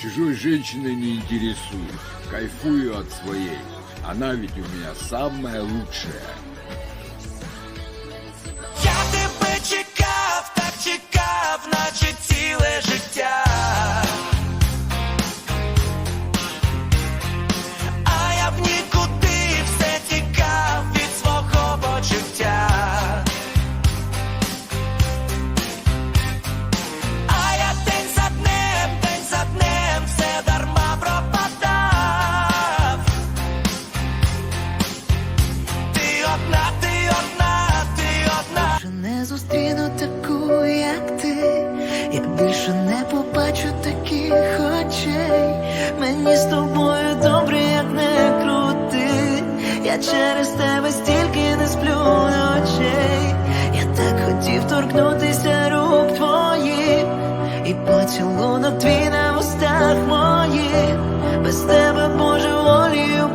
Чужой женщиной не интересуюсь. Кайфую от своей. Она ведь у меня самая лучшая. Більше не побачу таких очей. Мені з тобою добре, як не крути. Я через тебе стільки не сплю ночей. Я так хотів торкнутися рук твоїх. І поцілунок твій на устах моїх. Без тебе, Боже, волію